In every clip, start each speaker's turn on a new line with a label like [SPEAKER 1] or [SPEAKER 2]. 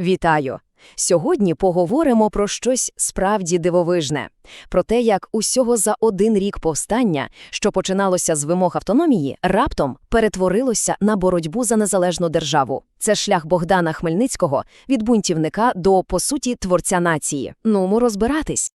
[SPEAKER 1] Вітаю! Сьогодні поговоримо про щось справді дивовижне. Про те, як усього за один рік повстання, що починалося з вимог автономії, раптом перетворилося на боротьбу за незалежну державу. Це шлях Богдана Хмельницького від бунтівника до, по суті, творця нації. Ну, розбиратись.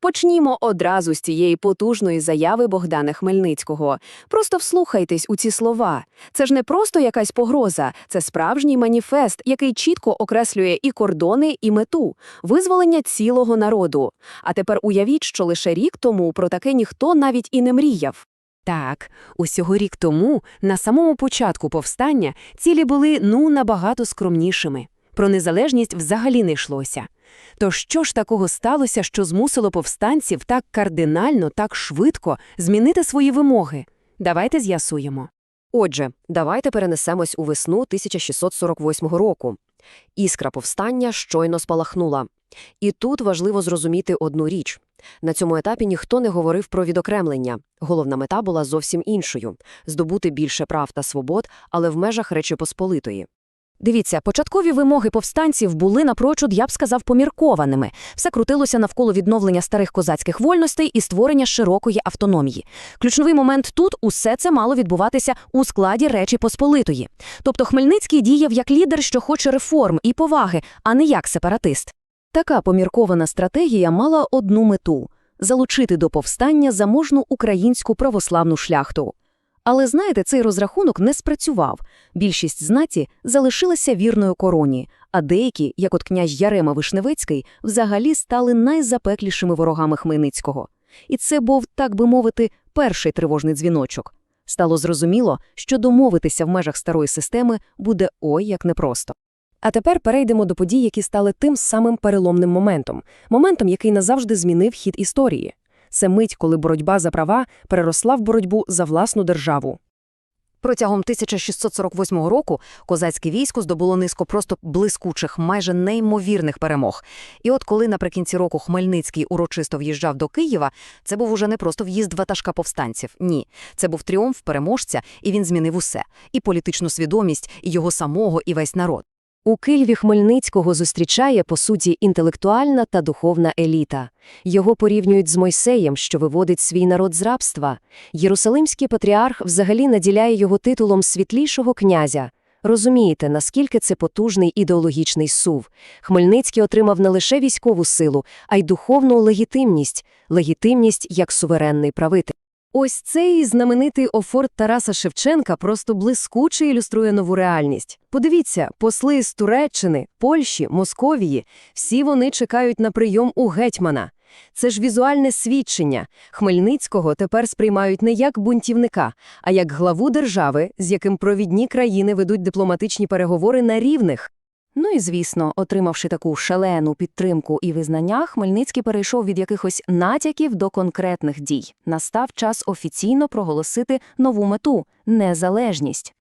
[SPEAKER 2] Почнімо одразу з цієї потужної заяви Богдана Хмельницького. Просто вслухайтесь у ці слова. Це ж не просто якась погроза, це справжній маніфест, який чітко окреслює і кордони, і мету визволення цілого народу. А тепер уявіть, що лише рік тому про таке ніхто навіть і не мріяв.
[SPEAKER 3] Так, усього рік тому, на самому початку повстання, цілі були ну набагато скромнішими. Про незалежність взагалі не йшлося. То що ж такого сталося, що змусило повстанців так кардинально, так швидко змінити свої вимоги? Давайте з'ясуємо.
[SPEAKER 1] Отже, давайте перенесемось у весну 1648 року. Іскра повстання щойно спалахнула. І тут важливо зрозуміти одну річ. На цьому етапі ніхто не говорив про відокремлення. Головна мета була зовсім іншою – здобути більше прав та свобод, але в межах Речі Посполитої. Дивіться, початкові вимоги повстанців були напрочуд, я б сказав, поміркованими. Все крутилося навколо відновлення старих козацьких вольностей і створення широкої автономії. Ключовий момент тут усе це мало відбуватися у складі Речі Посполитої. Тобто Хмельницький діяв як лідер, що хоче реформ і поваги, а не як сепаратист. Така поміркована стратегія мала одну мету – залучити до повстання заможну українську православну шляхту. Але, знаєте, цей розрахунок не спрацював. Більшість знаті залишилася вірною короні, а деякі, як от князь Ярема Вишневецький, взагалі стали найзапеклішими ворогами Хмельницького. І це був, так би мовити, перший тривожний дзвіночок. Стало зрозуміло, що домовитися в межах старої системи буде ой як непросто. А тепер перейдемо до подій, які стали тим самим переломним моментом, моментом, який назавжди змінив хід історії. Це мить, коли боротьба за права переросла в боротьбу за власну державу. Протягом 1648 року козацьке військо здобуло низку просто блискучих, майже неймовірних перемог. І от коли наприкінці року Хмельницький урочисто в'їжджав до Києва, це був уже не просто в'їзд ватажка повстанців. Ні, це був тріумф переможця, і він змінив усе – і політичну свідомість, і його самого, і весь народ. У Києві Хмельницького зустрічає, по суті, інтелектуальна та духовна еліта. Його порівнюють з Мойсеєм, що виводить свій народ з рабства. Єрусалимський патріарх взагалі наділяє його титулом світлішого князя. Розумієте, наскільки це потужний ідеологічний сув. Хмельницький отримав не лише військову силу, а й духовну легітимність, легітимність як суверенний правитель. Ось цей знаменитий офорт Тараса Шевченка просто блискуче ілюструє нову реальність. Подивіться, посли з Туреччини, Польщі, Московії – всі вони чекають на прийом у гетьмана. Це ж візуальне свідчення. Хмельницького тепер сприймають не як бунтівника, а як главу держави, з яким провідні країни ведуть дипломатичні переговори на рівних. Ну і звісно, отримавши таку шалену підтримку і визнання, Хмельницький перейшов від якихось натяків до конкретних дій. Настав час офіційно проголосити нову мету незалежність.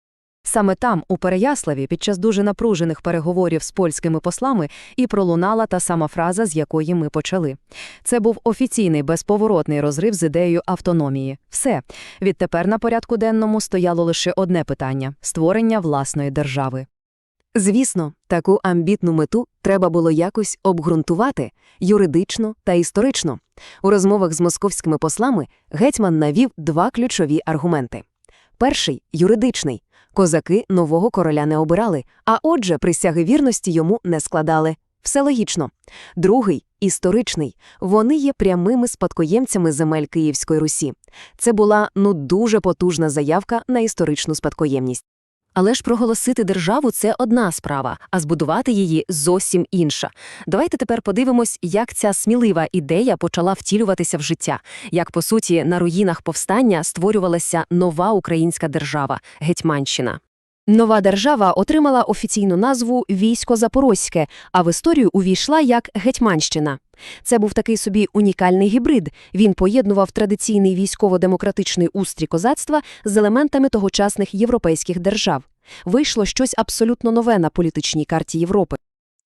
[SPEAKER 1] Саме там, у Переяславі, під час дуже напружених переговорів з польськими послами, і пролунала та сама фраза, з якої ми почали. Це був офіційний безповоротний розрив з ідеєю автономії. Все. Відтепер на порядку денному стояло лише одне питання створення власної держави. Звісно, таку амбітну мету треба було якось обґрунтувати юридично та історично. У розмовах з московськими послами гетьман навів два ключові аргументи. Перший юридичний. Козаки нового короля не обирали, а отже, присяги вірності йому не складали. Все логічно. Другий історичний. Вони є прямими спадкоємцями земель Київської Русі. Це була ну дуже потужна заявка на історичну спадкоємність. Але ж проголосити державу це одна справа, а збудувати її зовсім інша. Давайте тепер подивимось, як ця смілива ідея почала втілюватися в життя, як по суті на руїнах повстання створювалася нова українська держава Гетьманщина. Нова держава отримала офіційну назву Військо Запорозьке, а в історію увійшла як Гетьманщина. Це був такий собі унікальний гібрид. Він поєднував традиційний військово-демократичний устрій козацтва з елементами тогочасних європейських держав. Вийшло щось абсолютно нове на політичній карті Європи.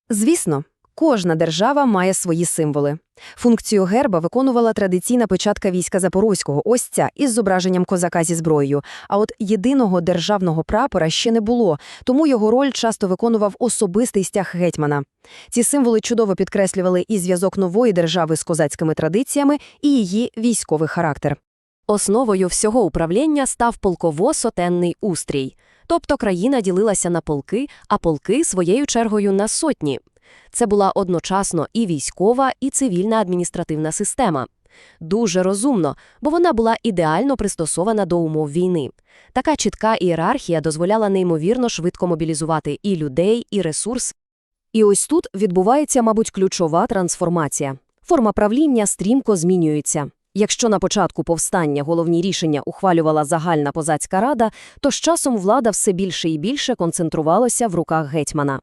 [SPEAKER 1] Звісно,
[SPEAKER 2] Кожна держава має свої символи. Функцію герба виконувала традиційна печатка війська Запорозького, ось ця, із зображенням козака зі зброєю. А от єдиного державного прапора ще не було, тому його роль часто виконував особистий стяг гетьмана. Ці символи чудово підкреслювали і зв'язок нової держави з козацькими традиціями, і її військовий характер.
[SPEAKER 1] Основою всього управління став полково-сотенний устрій. Тобто країна ділилася на полки, а полки своєю чергою на сотні. Це була одночасно і військова, і цивільна адміністративна система. Дуже розумно, бо вона була ідеально пристосована до умов війни. Така чітка ієрархія дозволяла неймовірно швидко мобілізувати і людей, і ресурс. І ось тут відбувається, мабуть, ключова трансформація. Форма правління стрімко змінюється. Якщо на початку повстання головні рішення ухвалювала загальна позацька рада, то з часом влада все більше і більше концентрувалася в руках гетьмана.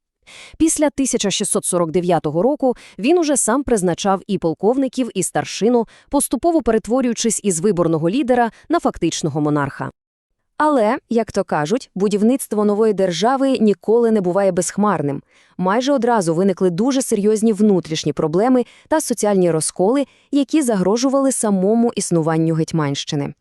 [SPEAKER 1] Після 1649 року він уже сам призначав і полковників, і старшину, поступово перетворюючись із виборного лідера на фактичного монарха. Але, як то кажуть, будівництво нової держави ніколи не буває безхмарним. Майже одразу виникли дуже серйозні внутрішні проблеми та соціальні розколи, які загрожували самому існуванню Гетьманщини.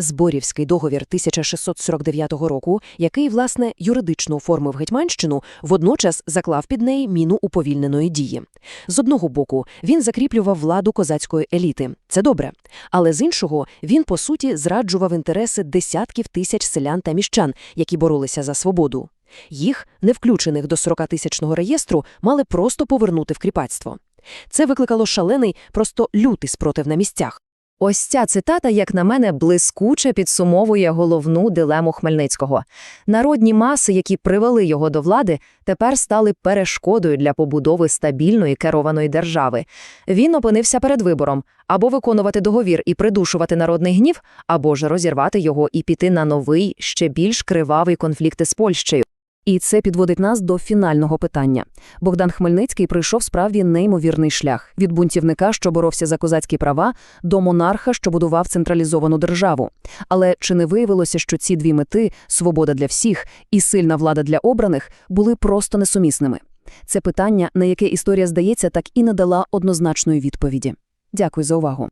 [SPEAKER 3] Зборівський договір 1649 року, який, власне, юридично оформив Гетьманщину, водночас заклав під неї міну уповільненої дії. З одного боку, він закріплював владу козацької еліти. Це добре. Але з іншого, він, по суті, зраджував інтереси десятків тисяч селян та міщан, які боролися за свободу. Їх, не включених до 40-тисячного реєстру, мали просто повернути в кріпацтво. Це викликало шалений, просто лютий спротив на місцях.
[SPEAKER 1] Ось ця цитата, як на мене, блискуче підсумовує головну дилему Хмельницького. Народні маси, які привели його до влади, тепер стали перешкодою для побудови стабільної керованої держави. Він опинився перед вибором – або виконувати договір і придушувати народний гнів, або ж розірвати його і піти на новий, ще більш кривавий конфлікт із Польщею. І це підводить нас до фінального питання. Богдан Хмельницький пройшов справді неймовірний шлях – від бунтівника, що боровся за козацькі права, до монарха, що будував централізовану державу. Але чи не виявилося, що ці дві мети – свобода для всіх і сильна влада для обраних – були просто несумісними? Це питання, на яке історія, здається, так і не дала однозначної відповіді. Дякую за увагу.